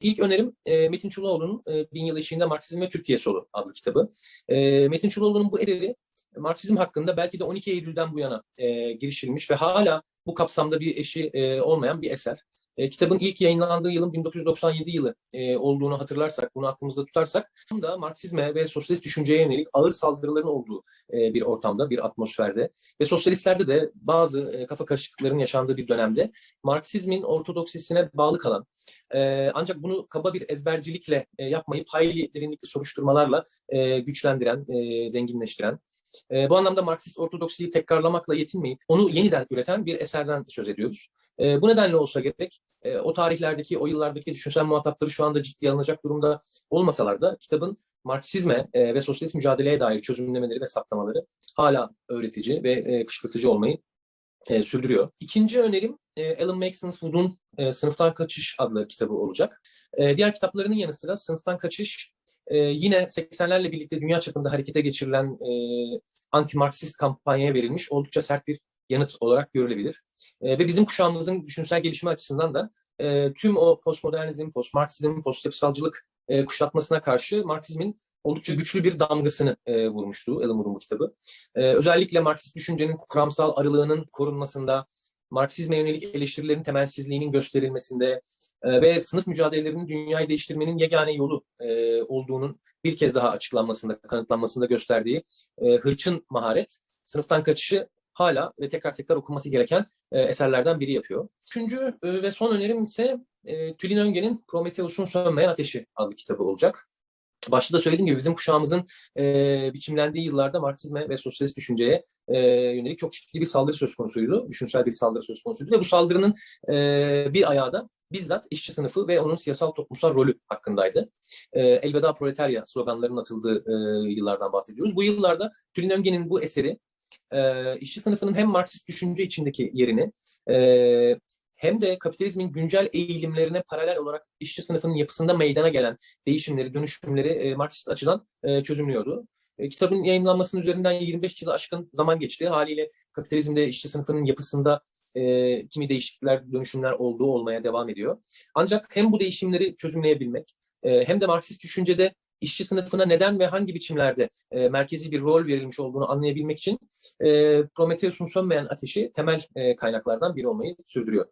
İlk önerim e, Metin Çulaoğlu'nun e, Bin Yıl Eşiğinde Marksizm ve Türkiye Solu adlı kitabı. E, Metin Çulaoğlu'nun bu eseri Marksizm hakkında belki de 12 Eylül'den bu yana e, girişilmiş ve hala bu kapsamda bir eşi e, olmayan bir eser. E, kitabın ilk yayınlandığı yılın 1997 yılı e, olduğunu hatırlarsak, bunu aklımızda tutarsak, tam da Marksizme ve sosyalist düşünceye yönelik ağır saldırıların olduğu e, bir ortamda, bir atmosferde ve sosyalistlerde de bazı e, kafa karışıklıkların yaşandığı bir dönemde Marksizmin ortodoksisine bağlı kalan, e, ancak bunu kaba bir ezbercilikle e, yapmayıp hayli derinlikli soruşturmalarla e, güçlendiren, e, zenginleştiren, e, bu anlamda Marksist ortodoksiyi tekrarlamakla yetinmeyip onu yeniden üreten bir eserden söz ediyoruz. E, bu nedenle olsa gerek e, o tarihlerdeki, o yıllardaki düşünsel muhatapları şu anda ciddiye alınacak durumda olmasalar da kitabın Marksizme e, ve sosyalist mücadeleye dair çözümlemeleri ve saptamaları hala öğretici ve e, kışkırtıcı olmayı e, sürdürüyor. İkinci önerim e, Alan Maxenswood'un e, Sınıftan Kaçış adlı kitabı olacak. E, diğer kitaplarının yanı sıra Sınıftan Kaçış e, yine 80'lerle birlikte dünya çapında harekete geçirilen e, anti-Marksist kampanyaya verilmiş oldukça sert bir yanıt olarak görülebilir. E, ve bizim kuşağımızın düşünsel gelişimi açısından da e, tüm o postmodernizm, postmarksizm, postyapısalcılık e, kuşatmasına karşı Marksizmin oldukça güçlü bir damgasını e, vurmuştu Alan Moore'un bu kitabı. E, özellikle Marksist düşüncenin kuramsal arılığının korunmasında, Marksizme yönelik eleştirilerin temelsizliğinin gösterilmesinde e, ve sınıf mücadelelerinin dünyayı değiştirmenin yegane yolu e, olduğunun bir kez daha açıklanmasında, kanıtlanmasında gösterdiği e, hırçın maharet, sınıftan kaçışı hala ve tekrar tekrar okunması gereken e, eserlerden biri yapıyor. Üçüncü e, ve son önerim ise e, Tülin Öngen'in Prometheus'un Sönmeyen Ateşi adlı kitabı olacak. Başta da söylediğim gibi bizim kuşağımızın e, biçimlendiği yıllarda Marksizme ve sosyalist düşünceye e, yönelik çok ciddi bir saldırı söz konusuydu. Düşünsel bir saldırı söz konusuydu. Ve bu saldırının e, bir ayağı da bizzat işçi sınıfı ve onun siyasal toplumsal rolü hakkındaydı. E, Elveda Proletarya sloganlarının atıldığı e, yıllardan bahsediyoruz. Bu yıllarda Tülin Öngen'in bu eseri e, işçi sınıfının hem Marksist düşünce içindeki yerini e, hem de kapitalizmin güncel eğilimlerine paralel olarak işçi sınıfının yapısında meydana gelen değişimleri, dönüşümleri e, Marksist açıdan e, çözümlüyordu. E, kitabın yayınlanmasının üzerinden 25 yılı aşkın zaman geçti. Haliyle kapitalizmde işçi sınıfının yapısında e, kimi değişiklikler, dönüşümler olduğu olmaya devam ediyor. Ancak hem bu değişimleri çözümleyebilmek e, hem de Marksist düşüncede işçi sınıfına neden ve hangi biçimlerde e, merkezi bir rol verilmiş olduğunu anlayabilmek için e, Prometheus'un sönmeyen ateşi temel e, kaynaklardan biri olmayı sürdürüyor.